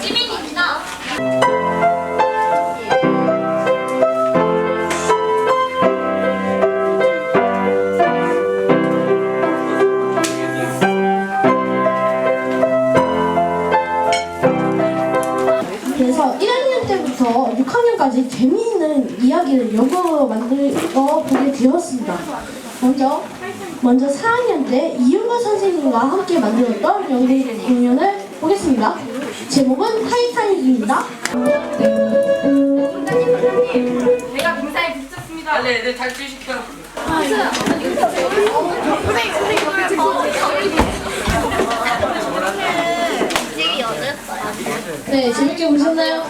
김민입니다. 그래서 1학년 때부터 6학년까지 재미있는 이야기를 영어로 만들어 보게 되었습니다. 먼저 먼저 4학년 때 이윤걸 선생님과 함께 만들었던 연기 공연을 보겠습니다. 제목은 타이타닉입니다. 내가 빙사에 붙였습니다. 네, 네, 잘 주시켜. 네, 재밌게 보셨나요?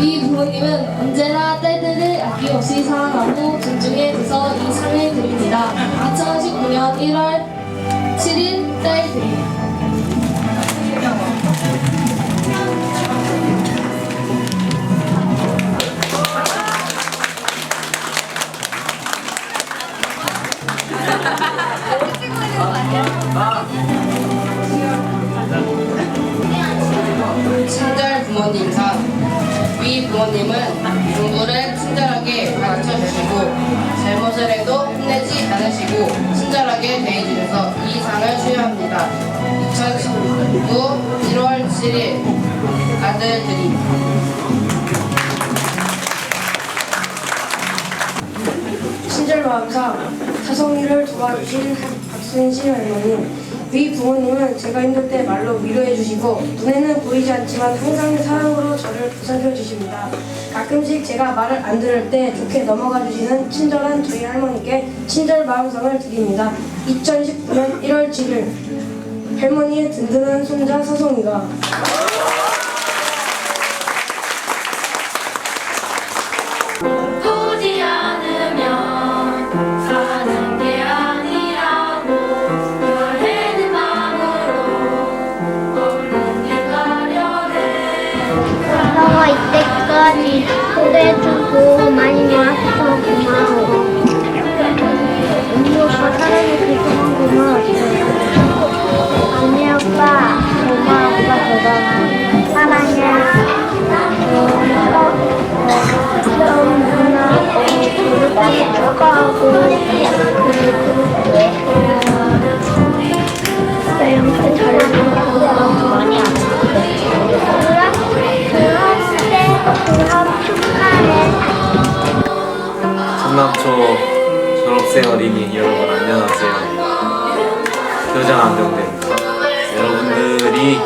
이 부모님은 언제나 딸들을 아낌없이 사랑하고 존중해 줘서 이 상을 드립니다. 2019년 1월 7일 딸들이 부모님은 공부를 친절하게 가르쳐 주시고 잘못을 해도 혼내지 않으시고 친절하게 대해주셔서 이 상을 수여합니다. 2019 1월 7일 아들들이 친절마음상 사성이를 도와주신 박순실 할머 니위 부모님은 제가 힘들 때 말로 위로해 주시고 눈에는 보이지 않지만 항상 사랑으로 저를 보살펴 주십니다. 가끔씩 제가 말을 안 들을 때 좋게 넘어가 주시는 친절한 저희 할머니께 친절 마음상을 드립니다. 2019년 1월 7일 할머니의 든든한 손자 사성이가 졸업생 어린이 여러분 안녕하세요. 교장 안병대입니다. 여러분들이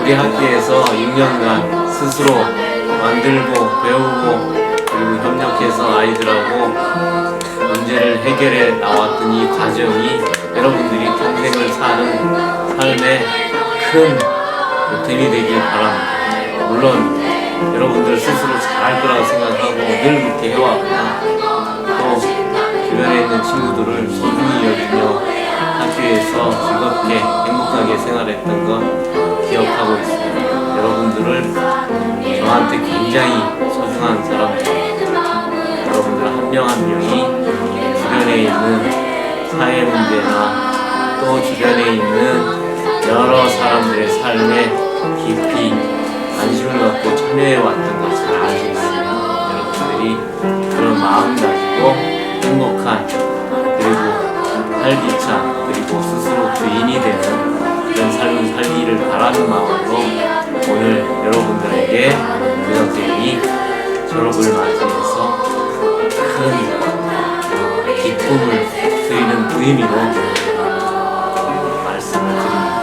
우리 학교에서 6년간 스스로 만들고 배우고 그리고 협력해서 아이들하고 문제를 해결해 나왔던 이 과정이 여러분들이 평생을 사는 삶에 큰 보탬이 되길 바랍니다. 물론 여러분들 스스로 잘할 거라고 생각하고 늘 그렇게 해왔고 또 있는 친구들을 소중히 여기며 학교에서 즐겁게 행복하게 생활했던 거 기억하고 있습니다. 여러분들을 저한테 굉장히 소중한 사람들 여러분들 한 명 한 명이 주변에 있는 사회 문제나 또 주변에 있는 여러 사람들의 삶에 깊이 관심을 갖고 참여해 왔던 걸잘 알고 있습니다. 여러분들이 그런 마음 가지고 졸업을 맞이해서 큰 어, 기쁨을 드리는 의미로 말씀을 드립니다.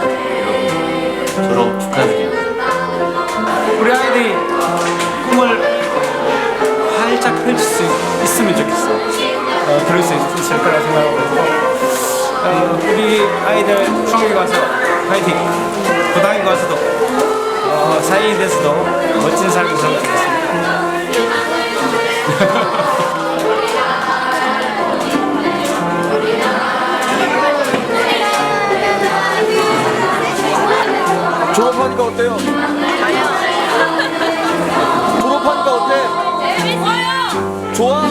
여러분 졸업 축하드립니다. 우리 아이들이 꿈을 활짝 펼칠 수 있으면 좋겠어. 어, 그럴 수 있- 있을 거라 생각하고 어, 우리 아이들 중학교 가서 파이팅. 고등학교 가서도 어, 사회에 대해서도 멋진 삶을 살았으면 좋겠습니다. 졸업하니까 어때요? 졸업하니까 어때? 좋아?